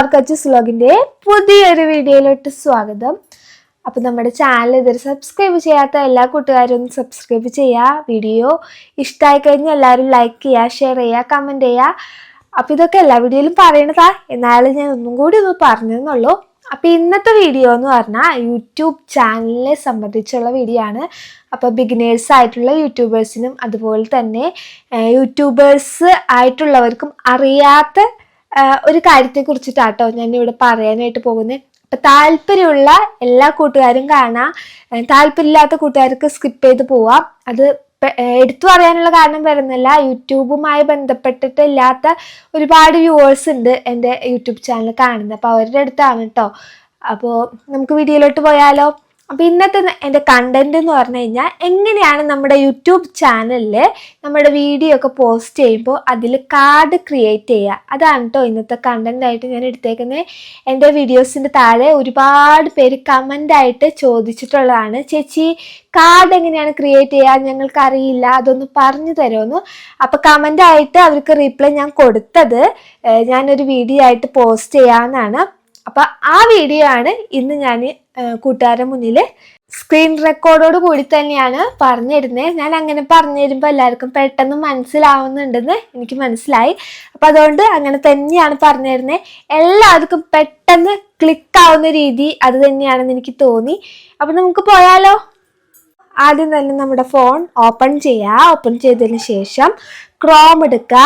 ആർക്കച്ചസ് വ്ലോഗിന്റെ പുതിയൊരു വീഡിയോയിലോട്ട് സ്വാഗതം. അപ്പോൾ നമ്മുടെ ചാനൽ ഇതുവരെ സബ്സ്ക്രൈബ് ചെയ്യാത്ത എല്ലാ കൂട്ടുകാരും ഒന്ന് സബ്സ്ക്രൈബ് ചെയ്യുക. വീഡിയോ ഇഷ്ടമായി കഴിഞ്ഞാൽ എല്ലാവരും ലൈക്ക് ചെയ്യുക ഷെയർ ചെയ്യുക കമന്റ് ചെയ്യുക. അപ്പോൾ ഇതൊക്കെ എല്ലാ വീഡിയോയിലും പറയണതാ. എന്നാലും ഞാൻ ഒന്നും കൂടി ഒന്ന് പറഞ്ഞെന്നുള്ളൂ അപ്പോൾ ഇന്നത്തെ വീഡിയോ എന്ന് പറഞ്ഞാൽ യൂട്യൂബ് ചാനലിനെ സംബന്ധിച്ചുള്ള വീഡിയോ ആണ്. അപ്പോൾ ബിഗിനേഴ്സ് ആയിട്ടുള്ള യൂട്യൂബേഴ്സിനും അതുപോലെ തന്നെ യൂട്യൂബേഴ്സ് ആയിട്ടുള്ളവർക്കും അറിയാത്ത ഒരു കാര്യത്തെ കുറിച്ചിട്ടാട്ടോ ഞാൻ ഇവിടെ പറയാനായിട്ട് പോകുന്നത് അപ്പൊ താല്പര്യമുള്ള എല്ലാ കൂട്ടുകാരും കാണാം. താല്പര്യമില്ലാത്ത കൂട്ടുകാർക്ക് സ്കിപ്പ് ചെയ്ത് പോവാം. അത് എടുത്തു പറയാനുള്ള കാരണം വരുന്നില്ല യൂട്യൂബുമായി ബന്ധപ്പെട്ടിട്ട് ഇല്ലാത്ത ഒരുപാട് വ്യൂവേഴ്സ് ഉണ്ട് എന്റെ യൂട്യൂബ് ചാനൽ കാണുന്നത് അപ്പോൾ അവരുടെ അടുത്താണ് കേട്ടോ അപ്പോൾ നമുക്ക് വീഡിയോയിലോട്ട് പോയാലോ? അപ്പോൾ ഇന്നത്തെ എന്റെ കണ്ടന്റ് എന്ന് പറഞ്ഞു കഴിഞ്ഞാൽ എങ്ങനെയാണ് നമ്മുടെ യൂട്യൂബ് ചാനലിൽ നമ്മുടെ വീഡിയോ ഒക്കെ പോസ്റ്റ് ചെയ്യുമ്പോൾ അതിൽ കാർഡ് ക്രിയേറ്റ് ചെയ്യുക? അതാണ് കേട്ടോ ഇന്നത്തെ കണ്ടന്റ് ആയിട്ട് ഞാൻ എടുത്തേക്കുന്നത് എന്റെ വീഡിയോസിന്റെ താഴെ ഒരുപാട് പേര് കമന്റായിട്ട് ചോദിച്ചിട്ടുള്ളതാണ്. ചേച്ചി കാർഡ് എങ്ങനെയാണ് ക്രിയേറ്റ് ചെയ്യുക? ഞങ്ങൾക്കറിയില്ല അതൊന്ന് പറഞ്ഞു തരുമെന്ന് അപ്പോൾ കമന്റായിട്ട് അവർക്ക് റീപ്ലൈ ഞാൻ കൊടുത്തത് ഞാനൊരു വീഡിയോ ആയിട്ട് പോസ്റ്റ് ചെയ്യാമെന്നാണ് അപ്പൊ ആ വീഡിയോ ആണ് ഇന്ന് ഞാൻ കൂട്ടുകാരുടെ മുന്നിൽ സ്ക്രീൻ റെക്കോർഡോട് കൂടി തന്നെയാണ് പറഞ്ഞിരുന്നത് ഞാൻ അങ്ങനെ പറഞ്ഞു തരുമ്പോൾ എല്ലാവർക്കും പെട്ടെന്ന് മനസ്സിലാവുന്നുണ്ടെന്ന് എനിക്ക് മനസ്സിലായി. അപ്പൊ അതുകൊണ്ട് അങ്ങനെ തന്നെയാണ് പറഞ്ഞു തരുന്നത് എല്ലാവർക്കും പെട്ടെന്ന് ക്ലിക്ക് ആവുന്ന രീതി അത് തന്നെയാണെന്ന് എനിക്ക് തോന്നി. അപ്പൊ നമുക്ക് പോയാലോ? ആദ്യം തന്നെ നമ്മുടെ ഫോൺ ഓപ്പൺ ചെയ്യുക ഓപ്പൺ ചെയ്തതിന് ശേഷം ക്രോം എടുക്കുക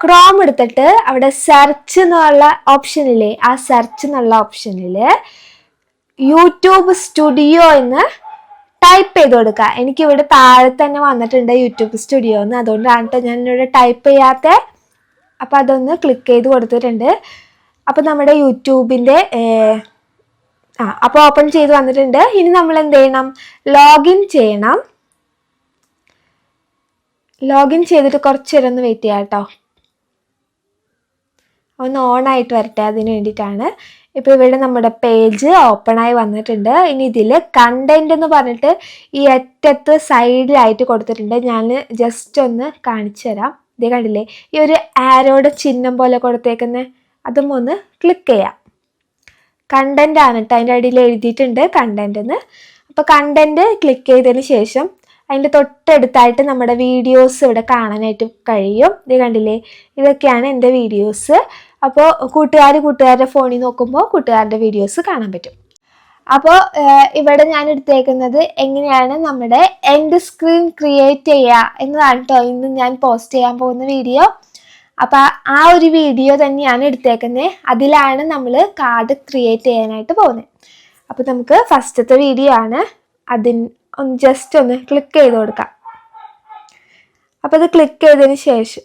ക്രോം എടുത്തിട്ട് അവിടെ സെർച്ച് എന്നുള്ള ഓപ്ഷനില്ലേ ആ സെർച്ച് എന്നുള്ള ഓപ്ഷനിൽ യൂട്യൂബ് സ്റ്റുഡിയോ എന്ന് ടൈപ്പ് ചെയ്ത് കൊടുക്കുക എനിക്കിവിടെ താഴെ തന്നെ വന്നിട്ടുണ്ട് യൂട്യൂബ് സ്റ്റുഡിയോ എന്ന്. അതുകൊണ്ടാണ് ഞാൻ ഇവിടെ ടൈപ്പ് ചെയ്യാത്ത. അപ്പം അതൊന്ന് ക്ലിക്ക് ചെയ്ത് കൊടുത്തിട്ടുണ്ട്. അപ്പം നമ്മുടെ യൂട്യൂബിന്റെ ആ അപ്പോൾ ഓപ്പൺ ചെയ്ത് വന്നിട്ടുണ്ട്. ഇനി നമ്മൾ എന്ത് ചെയ്യണം? ലോഗിൻ ചെയ്യണം. ലോഗിൻ ചെയ്തിട്ട് കുറച്ചു നേരം ഒന്ന് വെയിറ്റ് ചെയ്യാം കേട്ടോ ഒന്ന് ഓൺ ആയിട്ട് വരട്ടെ അതിന് വേണ്ടിയിട്ടാണ്. ഇപ്പോൾ ഇവിടെ നമ്മുടെ പേജ് ഓപ്പണായി വന്നിട്ടുണ്ട്. ഇനി ഇതിൽ കണ്ടന്റ് എന്ന് പറഞ്ഞിട്ട് ഈ അറ്റത്ത് സൈഡിലായിട്ട് കൊടുത്തിട്ടുണ്ട്. ഞാൻ ജസ്റ്റ് ഒന്ന് കാണിച്ചു തരാം. ഇത് കണ്ടില്ലേ? ഈ ഒരു ആരോയുടെ ചിഹ്നം പോലെ കൊടുത്തേക്കുന്ന. അതും ഒന്ന് ക്ലിക്ക് ചെയ്യാം. കണ്ടന്റ് ആണ് കേട്ടോ അതിന്റെ അടിയിൽ എഴുതിയിട്ടുണ്ട് കണ്ടന്റ് എന്ന്. അപ്പോൾ കണ്ടന്റ് ക്ലിക്ക് ചെയ്തതിന് ശേഷം അതിന്റെ തൊട്ടടുത്തായിട്ട് നമ്മുടെ വീഡിയോസ് ഇവിടെ കാണാനായിട്ട് കഴിയും. ഇത് കണ്ടില്ലേ? ഇതൊക്കെയാണ് എന്റെ വീഡിയോസ് അപ്പോൾ കൂട്ടുകാർ കൂട്ടുകാരുടെ ഫോണിൽ നോക്കുമ്പോൾ കൂട്ടുകാരുടെ വീഡിയോസ് കാണാൻ പറ്റും. അപ്പോൾ ഇവിടെ ഞാൻ എടുത്തേക്കുന്നത് എങ്ങനെയാണ് നമ്മുടെ എൻഡ് സ്ക്രീൻ ക്രിയേറ്റ് ചെയ്യുക എന്നതാണ് കേട്ടോ ഇന്ന് ഞാൻ പോസ്റ്റ് ചെയ്യാൻ പോകുന്ന വീഡിയോ അപ്പോൾ ആ ഒരു വീഡിയോ തന്നെയാണ് എടുത്തേക്കുന്നത് അതിലാണ് നമ്മൾ കാർഡ് ക്രിയേറ്റ് ചെയ്യാനായിട്ട് പോകുന്നത് അപ്പോൾ നമുക്ക് ഫസ്റ്റത്തെ വീഡിയോ ആണ്. അതിന് ജസ്റ്റ് ഒന്ന് ക്ലിക്ക് ചെയ്ത് കൊടുക്കാം. അപ്പോൾ അത് ക്ലിക്ക് ചെയ്തതിന് ശേഷം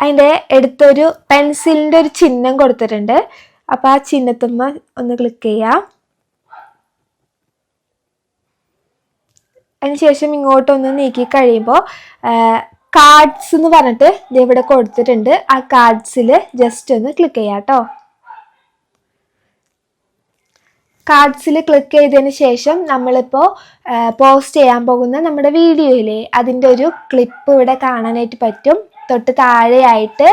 അതിന്റെ അടുത്തൊരു പെൻസിലിന്റെ ഒരു ചിഹ്നം കൊടുത്തിട്ടുണ്ട്. അപ്പോൾ ആ ചിഹ്നത്തുമ്മ ഒന്ന് ക്ലിക്ക് ചെയ്യാം. അതിനുശേഷം ഇങ്ങോട്ടൊന്ന് നീക്കി കഴിയുമ്പോൾ കാർഡ്സ് എന്ന് പറഞ്ഞിട്ട് ഇവിടെ കൊടുത്തിട്ടുണ്ട്. ആ കാർഡ്സിൽ ജസ്റ്റ് ഒന്ന് ക്ലിക്ക് ചെയ്യാം കേട്ടോ. കാർഡ്സിൽ ക്ലിക്ക് ചെയ്തതിന് ശേഷം നമ്മളിപ്പോൾ പോസ്റ്റ് ചെയ്യാൻ പോകുന്ന നമ്മുടെ വീഡിയോയിലെ അതിന്റെ ഒരു ക്ലിപ്പ് ഇവിടെ കാണാനായിട്ട് പറ്റും. തൊട്ട് താഴെയായിട്ട്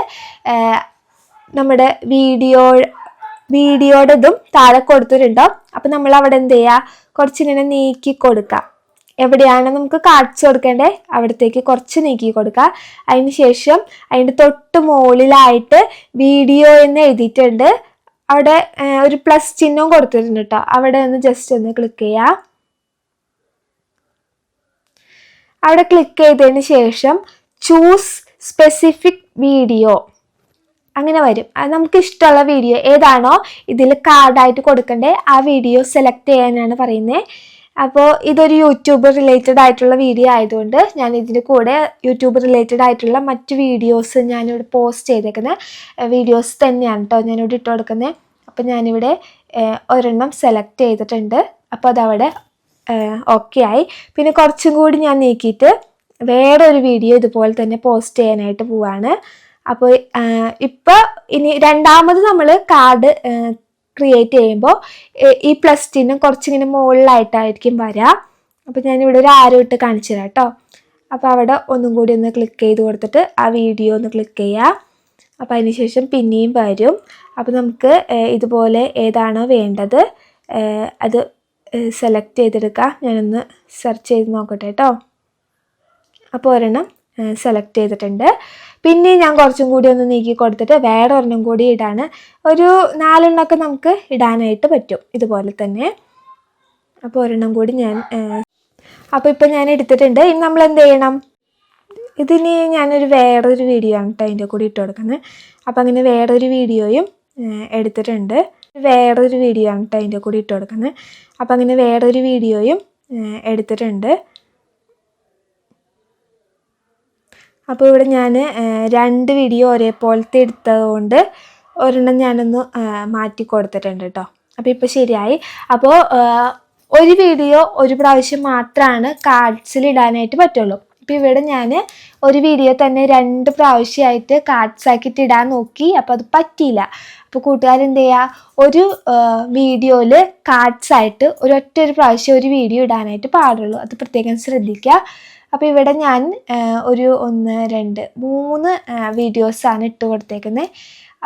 നമ്മുടെ വീഡിയോ വീഡിയോയുടെ ഇതും താഴെ കൊടുത്തിട്ടുണ്ടോ? അപ്പം നമ്മൾ അവിടെ എന്ത് ചെയ്യുക കുറച്ചിങ്ങനെ നീക്കി കൊടുക്കുക എവിടെയാണ് നമുക്ക് കാർഡ്സ് കൊടുക്കേണ്ടത് അവിടത്തേക്ക് കുറച്ച് നീക്കി കൊടുക്കുക അതിന് ശേഷം അതിന്റെ തൊട്ട് മുകളിലായിട്ട് വീഡിയോ എന്ന് എഴുതിയിട്ടുണ്ട്. അവിടെ ഒരു പ്ലസ് ചിഹ്നവും കൊടുത്തിട്ടുണ്ട് കേട്ടോ. അവിടെ ഒന്ന് ജസ്റ്റ് ഒന്ന് ക്ലിക്ക് ചെയ്യുക അവിടെ ക്ലിക്ക് ചെയ്തതിന് ശേഷം ചൂസ് സ്പെസിഫിക് വീഡിയോ അങ്ങനെ വരും. നമുക്ക് ഇഷ്ടമുള്ള വീഡിയോ ഏതാണോ ഇതിൽ കാർഡായിട്ട് കൊടുക്കണ്ടേ ആ വീഡിയോ സെലക്ട് ചെയ്യാനാണ് പറയുന്നത് അപ്പോൾ ഇതൊരു യൂട്യൂബ് റിലേറ്റഡ് ആയിട്ടുള്ള വീഡിയോ ആയതുകൊണ്ട് ഞാൻ ഇതിന്റെ കൂടെ യൂട്യൂബ് റിലേറ്റഡ് ആയിട്ടുള്ള മറ്റ് വീഡിയോസ് ഞാനിവിടെ പോസ്റ്റ് ചെയ്തേക്കുന്ന. വീഡിയോസ് തന്നെയാണ് കേട്ടോ ഞാനിവിടെ ഇട്ട് കൊടുക്കുന്നത് അപ്പോൾ ഞാനിവിടെ ഒരെണ്ണം സെലക്ട് ചെയ്തിട്ടുണ്ട്. അപ്പോൾ അതവിടെ ഓക്കെ ആയി. പിന്നെ കുറച്ചും കൂടി ഞാൻ നീക്കിയിട്ട് വേറെ ഒരു വീഡിയോ ഇതുപോലെ തന്നെ പോസ്റ്റ് ചെയ്യാനായിട്ട് പോവാണ്. അപ്പോൾ ഇപ്പോൾ ഇനി രണ്ടാമത് നമ്മൾ കാർഡ് ക്രിയേറ്റ് ചെയ്യുമ്പോൾ ഈ പ്ലസ് ടീനും കുറച്ചിങ്ങനെ മുകളിലായിട്ടായിരിക്കും വരിക അപ്പോൾ ഞാനിവിടെ ഒരു ആരോ ഇട്ട് കാണിച്ചു തരാം കേട്ടോ അപ്പോൾ അവിടെ ഒന്നും കൂടി ഒന്ന് ക്ലിക്ക് ചെയ്ത് കൊടുത്തിട്ട് ആ വീഡിയോ ഒന്ന് ക്ലിക്ക് ചെയ്യുക അപ്പോൾ അതിന് ശേഷം പിന്നെയും വരും. അപ്പോൾ നമുക്ക് ഇതുപോലെ ഏതാണോ വേണ്ടത് അത് സെലക്ട് ചെയ്തെടുക്കാം. ഞാനൊന്ന് സെർച്ച് ചെയ്ത് നോക്കട്ടെ കേട്ടോ അപ്പോൾ ഒരെണ്ണം സെലക്ട് ചെയ്തിട്ടുണ്ട്. പിന്നെ ഞാൻ കുറച്ചും കൂടി ഒന്ന് നീക്കി കൊടുത്തിട്ട് വേറെ ഒരെണ്ണം കൂടി ഇടാണ്. ഒരു നാലെണ്ണമൊക്കെ നമുക്ക് ഇടാനായിട്ട് പറ്റും ഇതുപോലെ തന്നെ. അപ്പോൾ ഒരെണ്ണം കൂടി ഞാൻ അപ്പോൾ ഇപ്പം ഞാൻ എടുത്തിട്ടുണ്ട്. ഇനി നമ്മൾ എന്ത് ചെയ്യണം? ഇതിന് ഞാനൊരു വേറൊരു വീഡിയോ ആണ് കേട്ടോ അതിന്റെ കൂടി ഇട്ട് കൊടുക്കുന്നത്. അപ്പോൾ അങ്ങനെ വേറൊരു വീഡിയോയും എടുത്തിട്ടുണ്ട്. വേറൊരു വീഡിയോ ആണ് കേട്ടോ അതിന്റെ കൂടി ഇട്ട് കൊടുക്കുന്നത്. അപ്പോൾ അങ്ങനെ വേറൊരു വീഡിയോയും എടുത്തിട്ടുണ്ട്. അപ്പോൾ ഇവിടെ ഞാൻ രണ്ട് വീഡിയോ ഒരേപോലത്തെ എടുത്തതുകൊണ്ട് ഒരെണ്ണം ഞാനൊന്ന് മാറ്റി കൊടുത്തിട്ടുണ്ട് കേട്ടോ അപ്പോൾ ഇപ്പോൾ ശരിയായി. അപ്പോൾ ഒരു വീഡിയോ ഒരു പ്രാവശ്യം മാത്രമാണ് കാർഡ്സിൽ ഇടാനായിട്ട് പറ്റുള്ളൂ. അപ്പോൾ ഇവിടെ ഞാൻ ഒരു വീഡിയോ തന്നെ രണ്ട് പ്രാവശ്യമായിട്ട് കാർഡ്സ് ആക്കിയിട്ട് ഇടാൻ നോക്കി. അപ്പോൾ അത് പറ്റിയില്ല. അപ്പോൾ കൂട്ടുകാരെന്ത് ചെയ്യുക ഒരു വീഡിയോയിൽ കാർഡ്സ് ആയിട്ട് ഒരൊറ്റ ഒരു പ്രാവശ്യം ഒരു വീഡിയോ ഇടാനായിട്ട് പാടുള്ളൂ. അത് പ്രത്യേകം ശ്രദ്ധിക്കുക. അപ്പോൾ ഇവിടെ ഞാൻ ഒരു ഒന്ന് രണ്ട് മൂന്ന് വീഡിയോസാണ് ഇട്ട് കൊടുത്തേക്കുന്നത്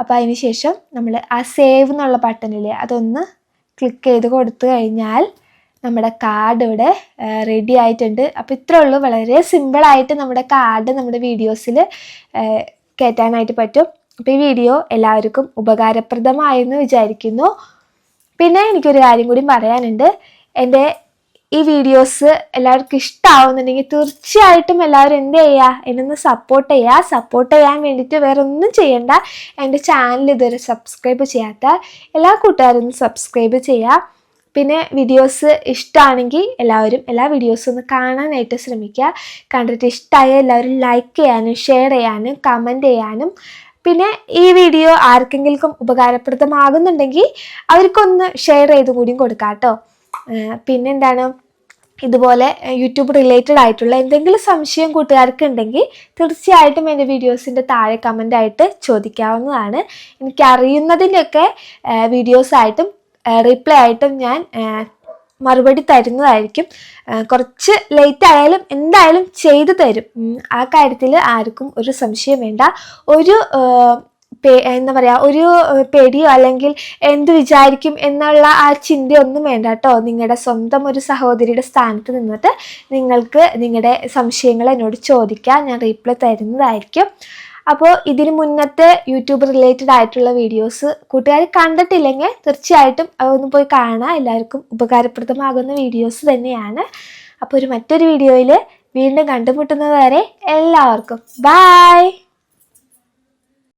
അപ്പോൾ അതിന് ശേഷം നമ്മൾ ആ സേവ് എന്നുള്ള ബട്ടണിൽ അതൊന്ന് ക്ലിക്ക് ചെയ്ത് കൊടുത്തു കഴിഞ്ഞാൽ നമ്മുടെ കാർഡ് ഇവിടെ റെഡി ആയിട്ടുണ്ട്. അപ്പോൾ ഇത്രേ ഉള്ളൂ. വളരെ സിമ്പിളായിട്ട് നമ്മുടെ കാർഡ് നമ്മുടെ വീഡിയോസിൽ കയറ്റാനായിട്ട് പറ്റും. അപ്പോൾ ഈ വീഡിയോ എല്ലാവർക്കും ഉപകാരപ്രദമായെന്ന് വിചാരിക്കുന്നു. പിന്നെ എനിക്കൊരു കാര്യം കൂടി പറയാനുണ്ട്. എന്റെ ഈ വീഡിയോസ് എല്ലാവർക്കും ഇഷ്ടമാവുന്നുണ്ടെങ്കിൽ തീർച്ചയായിട്ടും എല്ലാവരും എന്ത് ചെയ്യുക എന്നൊന്ന് സപ്പോർട്ട് ചെയ്യുക സപ്പോർട്ട് ചെയ്യാൻ വേണ്ടിയിട്ട് വേറെ ഒന്നും ചെയ്യണ്ട. എന്റെ ചാനൽ ഇതുവരെ സബ്സ്ക്രൈബ് ചെയ്യാത്ത എല്ലാ കൂട്ടുകാരും സബ്സ്ക്രൈബ് ചെയ്യുക പിന്നെ വീഡിയോസ് ഇഷ്ടമാണെങ്കിൽ എല്ലാവരും എല്ലാ വീഡിയോസും ഒന്ന് കാണാനായിട്ട് ശ്രമിക്കുക കണ്ടിട്ട് ഇഷ്ടമായ എല്ലാവരും ലൈക്ക് ചെയ്യാനും ഷെയർ ചെയ്യാനും കമന്റ് ചെയ്യാനും. പിന്നെ ഈ വീഡിയോ ആർക്കെങ്കിലും ഉപകാരപ്രദമാകുന്നുണ്ടെങ്കിൽ അവർക്കൊന്ന് ഷെയർ ചെയ്ത് കൂടിയും കൊടുക്കാം കേട്ടോ പിന്നെന്താണ്? ഇതുപോലെ യൂട്യൂബ് റിലേറ്റഡ് ആയിട്ടുള്ള എന്തെങ്കിലും സംശയം കൂട്ടുകാർക്ക് ഉണ്ടെങ്കിൽ തീർച്ചയായിട്ടും എന്റെ വീഡിയോസിന്റെ താഴെ കമന്റായിട്ട് ചോദിക്കാവുന്നതാണ്. എനിക്കറിയുന്നതിന്റെയൊക്കെ വീഡിയോസായിട്ടും റിപ്ലൈ ആയിട്ടും ഞാൻ മറുപടി തരുന്നതായിരിക്കും. കുറച്ച് ലേറ്റ് ആയാലും എന്തായാലും ചെയ്തു തരും. ആ കാര്യത്തിൽ ആർക്കും ഒരു സംശയം വേണ്ട. ഒരു എന്താ പറയുക ഒരു പേടിയോ അല്ലെങ്കിൽ എന്ത് വിചാരിക്കും എന്നുള്ള ആ ചിന്തയൊന്നും വേണ്ട കേട്ടോ. നിങ്ങളുടെ സ്വന്തം ഒരു സഹോദരിയുടെ സ്ഥാനത്ത് നിന്നിട്ട് നിങ്ങൾക്ക് നിങ്ങളുടെ സംശയങ്ങൾ എന്നോട് ചോദിക്കാം. ഞാൻ റീപ്ലൈ തരുന്നതായിരിക്കും. അപ്പോൾ ഇതിന് മുന്നത്തെ യൂട്യൂബ് റിലേറ്റഡ് ആയിട്ടുള്ള വീഡിയോസ് കൂട്ടുകാർ കണ്ടിട്ടില്ലെങ്കിൽ തീർച്ചയായിട്ടും അതൊന്ന് പോയി കാണാം എല്ലാവർക്കും ഉപകാരപ്രദമാകുന്ന വീഡിയോസ് തന്നെയാണ്. അപ്പോൾ ഒരു മറ്റൊരു വീഡിയോയിൽ വീണ്ടും കണ്ടുമുട്ടുന്നത് വരെ എല്ലാവർക്കും. ബായ്